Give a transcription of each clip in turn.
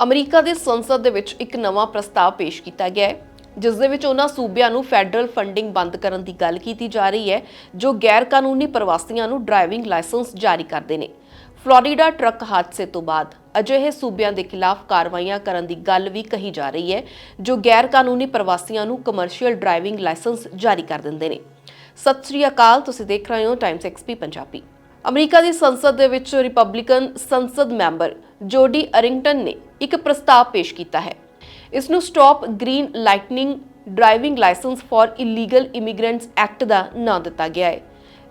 America ਦੇ ਸੰਸਦ ਦੇ ਵਿੱਚ ਇੱਕ ਨਵਾਂ ਪ੍ਰਸਤਾਵ ਪੇਸ਼ ਕੀਤਾ ਗਿਆ ਹੈ, ਜਿਸ ਦੇ ਵਿੱਚ ਉਹਨਾਂ ਸੂਬਿਆਂ ਨੂੰ ਫੈਡਰਲ ਫੰਡਿੰਗ ਬੰਦ ਕਰਨ ਦੀ ਗੱਲ ਕੀਤੀ ਜਾ ਰਹੀ ਹੈ, ਜੋ ਗੈਰ ਕਾਨੂੰਨੀ ਪ੍ਰਵਾਸੀਆਂ ਨੂੰ ਡਰਾਈਵਿੰਗ ਲਾਇਸੈਂਸ ਜਾਰੀ ਕਰਦੇ ਨੇ। ਫਲੋਰੀਡਾ ਟਰੱਕ ਹਾਦਸੇ ਤੋਂ ਬਾਅਦ ਅਜਿਹੇ ਸੂਬਿਆਂ ਦੇ ਖਿਲਾਫ ਕਾਰਵਾਈਆਂ ਕਰਨ ਦੀ ਗੱਲ ਵੀ ਕਹੀ ਜਾ ਰਹੀ ਹੈ, ਜੋ ਗੈਰ ਕਾਨੂੰਨੀ ਪ੍ਰਵਾਸੀਆਂ ਨੂੰ ਕਮਰਸ਼ੀਅਲ ਡਰਾਈਵਿੰਗ ਲਾਇਸੈਂਸ ਜਾਰੀ ਕਰ ਦਿੰਦੇ ਨੇ। ਸਤਿ ਸ੍ਰੀ ਅਕਾਲ, ਤੁਸੀਂ ਦੇਖ ਰਹੇ ਹੋ ਟਾਈਮਸ ਐਕਸਪੀ ਪੰਜਾਬੀ। ਅਮਰੀਕਾ ਦੀ ਸੰਸਦ ਦੇ ਵਿੱਚ ਰਿਪਬਲਿਕਨ ਸੰਸਦ ਮੈਂਬਰ ਜੋਡੀ ਅਰਿੰਗਟਨ ਨੇ ਇੱਕ ਪ੍ਰਸਤਾਵ ਪੇਸ਼ ਕੀਤਾ ਹੈ। ਇਸ ਨੂੰ stop green lightning driving licence for illegal immigrants act ਦਾ ਨਾਂ ਦਿੱਤਾ ਗਿਆ ਹੈ।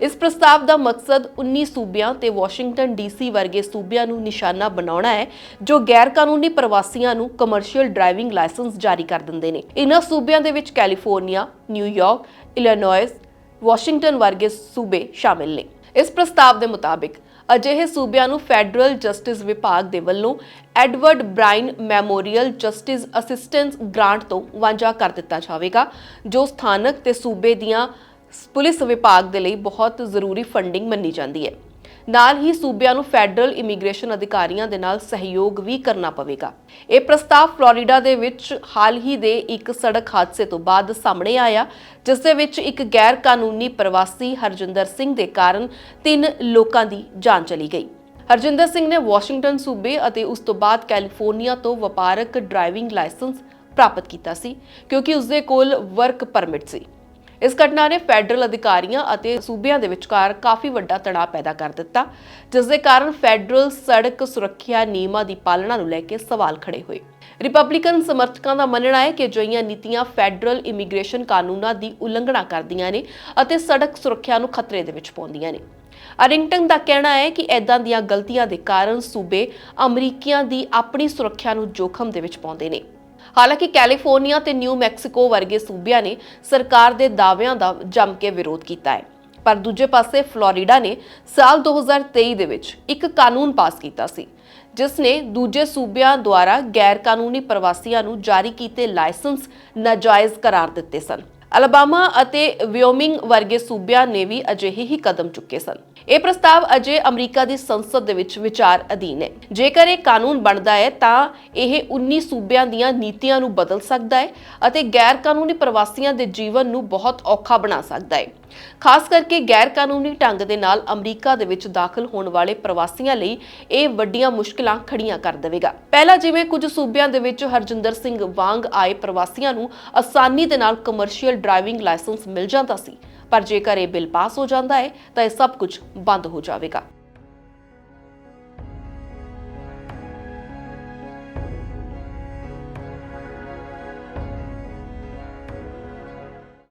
ਇਸ ਪ੍ਰਸਤਾਵ ਦਾ ਮਕਸਦ 19 ਸੂਬਿਆਂ ਤੇ ਵਾਸ਼ਿੰਗਟਨ ਡੀਸੀ ਵਰਗੇ ਸੂਬਿਆਂ ਨੂੰ ਨਿਸ਼ਾਨਾ ਬਣਾਉਣਾ ਹੈ, ਜੋ ਗੈਰ ਕਾਨੂੰਨੀ ਪ੍ਰਵਾਸੀਆਂ ਨੂੰ ਕਮਰਸ਼ੀਅਲ ਡਰਾਈਵਿੰਗ ਲਾਇਸੈਂਸ ਜਾਰੀ ਕਰ ਦਿੰਦੇ ਨੇ। ਇਨ੍ਹਾਂ ਸੂਬਿਆਂ ਦੇ ਵਿੱਚ ਕੈਲੀਫੋਰਨੀਆ ਨਿਊਯਾਰਕ ਇਲੀਨੋਇਸ ਵਾਸ਼ਿੰਗਟਨ ਵਰਗੇ ਸੂਬੇ ਸ਼ਾਮਿਲ ਨੇ। ਇਸ ਪ੍ਰਸਤਾਵ ਦੇ ਮੁਤਾਬਿਕ ਅਜਿਹੇ ਸੂਬਿਆਂ ਨੂੰ ਫੈਡਰਲ ਜਸਟਿਸ ਵਿਭਾਗ ਦੇ ਵੱਲੋਂ Edward Byrne memorial justice assistance grant ਤੋਂ ਵਾਂਝਾ ਕਰ ਦਿੱਤਾ ਜਾਵੇਗਾ, ਜੋ ਸਥਾਨਕ ਤੇ ਸੂਬੇ ਦੀਆਂ ਪੁਲਿਸ ਵਿਭਾਗ ਦੇ ਲਈ ਬਹੁਤ ਜ਼ਰੂਰੀ ਫੰਡਿੰਗ ਮੰਨੀ ਜਾਂਦੀ ਹੈ। ਨਾਲ ਹੀ ਸੂਬਿਆਂ ਨੂੰ ਫੈਡਰਲ ਇਮੀਗ੍ਰੇਸ਼ਨ ਅਧਿਕਾਰੀਆਂ ਦੇ ਨਾਲ ਸਹਿਯੋਗ ਵੀ ਕਰਨਾ ਪਵੇਗਾ। ਇਹ ਪ੍ਰਸਤਾਵ ਫਲੋਰੀਡਾ ਦੇ ਵਿੱਚ ਹਾਲ ਹੀ ਦੇ ਇੱਕ ਸੜਕ ਹਾਦਸੇ ਤੋਂ ਬਾਅਦ ਸਾਹਮਣੇ ਆਇਆ, ਜਿਸ ਦੇ ਵਿੱਚ ਇੱਕ ਗੈਰ ਕਾਨੂੰਨੀ ਪ੍ਰਵਾਸੀ ਹਰਜਿੰਦਰ ਸਿੰਘ ਦੇ ਕਾਰਨ ਤਿੰਨ ਲੋਕਾਂ ਦੀ ਜਾਨ ਚਲੀ ਗਈ। ਹਰਜਿੰਦਰ ਸਿੰਘ ਨੇ ਵਾਸ਼ਿੰਗਟਨ ਸੂਬੇ ਅਤੇ ਉਸ ਤੋਂ ਬਾਅਦ ਕੈਲੀਫੋਰਨੀਆ ਤੋਂ ਵਪਾਰਕ ਡਰਾਈਵਿੰਗ ਲਾਇਸੈਂਸ ਪ੍ਰਾਪਤ ਕੀਤਾ ਸੀ, ਕਿਉਂਕਿ ਉਸ ਦੇ ਕੋਲ ਵਰਕ ਪਰਮਿਟ ਸੀ। ਇਸ ਘਟਨਾ ਨੇ ਫੈਡਰਲ ਅਧਿਕਾਰੀਆਂ ਅਤੇ ਸੂਬਿਆਂ ਦੇ ਵਿਚਕਾਰ ਕਾਫੀ ਵੱਡਾ ਤਣਾਅ ਪੈਦਾ ਕਰ ਦਿੱਤਾ, ਜਿਸ ਦੇ ਕਾਰਨ ਫੈਡਰਲ ਸੜਕ ਸੁਰੱਖਿਆ ਨਿਯਮਾਂ ਦੀ ਪਾਲਣਾ ਨੂੰ ਲੈ ਕੇ ਸਵਾਲ ਖੜੇ ਹੋਏ। ਰਿਪਬਲਿਕਨ ਸਮਰਥਕਾਂ ਦਾ ਮੰਨਣਾ ਹੈ ਕਿ ਅਜਿਹੀਆਂ ਨੀਤੀਆਂ ਫੈਡਰਲ ਇਮੀਗ੍ਰੇਸ਼ਨ ਕਾਨੂੰਨਾਂ ਦੀ ਉਲੰਘਣਾ ਕਰਦੀਆਂ ਨੇ ਅਤੇ ਸੜਕ ਸੁਰੱਖਿਆ ਨੂੰ ਖਤਰੇ ਦੇ ਵਿੱਚ ਪਾਉਂਦੀਆਂ ਨੇ। ਅਰਿੰਗਟਨ ਦਾ ਕਹਿਣਾ ਹੈ ਕਿ ਐਦਾਂ ਦੀਆਂ ਗਲਤੀਆਂ ਦੇ ਕਾਰਨ ਸੂਬੇ ਅਮਰੀਕੀਆਂ ਦੀ ਆਪਣੀ ਸੁਰੱਖਿਆ ਨੂੰ ਜੋਖਮ ਦੇ ਵਿੱਚ ਪਾਉਂਦੇ ਨੇ। ਹਾਲਾਂਕਿ ਕੈਲੀਫੋਰਨੀਆ ਤੇ ਨਿਊ ਮੈਕਸੀਕੋ ਵਰਗੇ ਸੂਬਿਆਂ ਨੇ ਸਰਕਾਰ ਦੇ ਦਾਅਵਿਆਂ ਦਾ ਜੰਮ ਕੇ ਵਿਰੋਧ ਕੀਤਾ ਹੈ। ਪਰ ਦੂਜੇ ਪਾਸੇ ਫਲੋਰੀਡਾ ਨੇ ਸਾਲ 2023 ਦੇ ਵਿੱਚ ਇੱਕ ਕਾਨੂੰਨ ਪਾਸ ਕੀਤਾ ਸੀ, ਜਿਸ ਨੇ ਦੂਜੇ ਸੂਬਿਆਂ ਦੁਆਰਾ ਗੈਰ ਕਾਨੂੰਨੀ ਪ੍ਰਵਾਸੀਆਂ ਨੂੰ ਜਾਰੀ ਕੀਤੇ ਲਾਇਸੈਂਸ ਨਾਜਾਇਜ਼ ਕਰਾਰ ਦਿੱਤੇ ਸਨ। ਅਲਬਾਮਾ ਅਤੇ ਵਿਓਮਿੰਗ ਵਰਗੇ ਸੂਬਿਆਂ ਨੇ ਵੀ ਅਜਿਹੇ ਹੀ ਕਦਮ ਚੁੱਕੇ ਸਨ। ਇਹ ਪ੍ਰਸਤਾਵ ਅਜੇ ਅਮਰੀਕਾ ਦੀ ਸੰਸਦ ਦੇ ਵਿੱਚ ਵਿਚਾਰ ਅਧੀਨ ਹੈ। ਜੇਕਰ ਇਹ ਕਾਨੂੰਨ ਬਣਦਾ ਹੈ, ਤਾਂ ਇਹ 19 ਸੂਬਿਆਂ ਦੀਆਂ ਨੀਤੀਆਂ ਨੂੰ ਬਦਲ ਸਕਦਾ ਹੈ ਅਤੇ ਗੈਰ ਕਾਨੂੰਨੀ ਪ੍ਰਵਾਸੀਆਂ ਦੇ ਜੀਵਨ ਨੂੰ ਬਹੁਤ ਔਖਾ ਬਣਾ ਸਕਦਾ ਹੈ। ਖਾਸ ਕਰਕੇ ਗੈਰ ਕਾਨੂੰਨੀ ਢੰਗ ਦੇ ਨਾਲ ਅਮਰੀਕਾ ਦੇ ਵਿੱਚ ਦਾਖਲ ਹੋਣ ਵਾਲੇ ਪ੍ਰਵਾਸੀਆਂ ਲਈ ਇਹ ਵੱਡੀਆਂ ਮੁਸ਼ਕਲਾਂ ਖੜੀਆਂ ਕਰ ਦੇਵੇਗਾ। ਪਹਿਲਾਂ ਜਿਵੇਂ ਕੁਝ ਸੂਬਿਆਂ ਦੇ ਵਿੱਚ ਹਰਜਿੰਦਰ ਸਿੰਘ ਵਾਂਗ ਆਏ ਪ੍ਰਵਾਸੀਆਂ ਨੂੰ ਆਸਾਨੀ ਦੇ ਨਾਲ ਕਮਰਸ਼ੀਅਲ ਡਰਾਈਵਿੰਗ ਲਾਇਸੈਂਸ ਮਿਲ ਜਾਂਦਾ ਸੀ, ਪਰ ਜੇਕਰ ਇਹ ਬਿੱਲ ਪਾਸ ਹੋ ਜਾਂਦਾ ਹੈ, ਤਾਂ ਇਹ ਸਭ ਕੁਝ ਬੰਦ ਹੋ ਜਾਵੇਗਾ।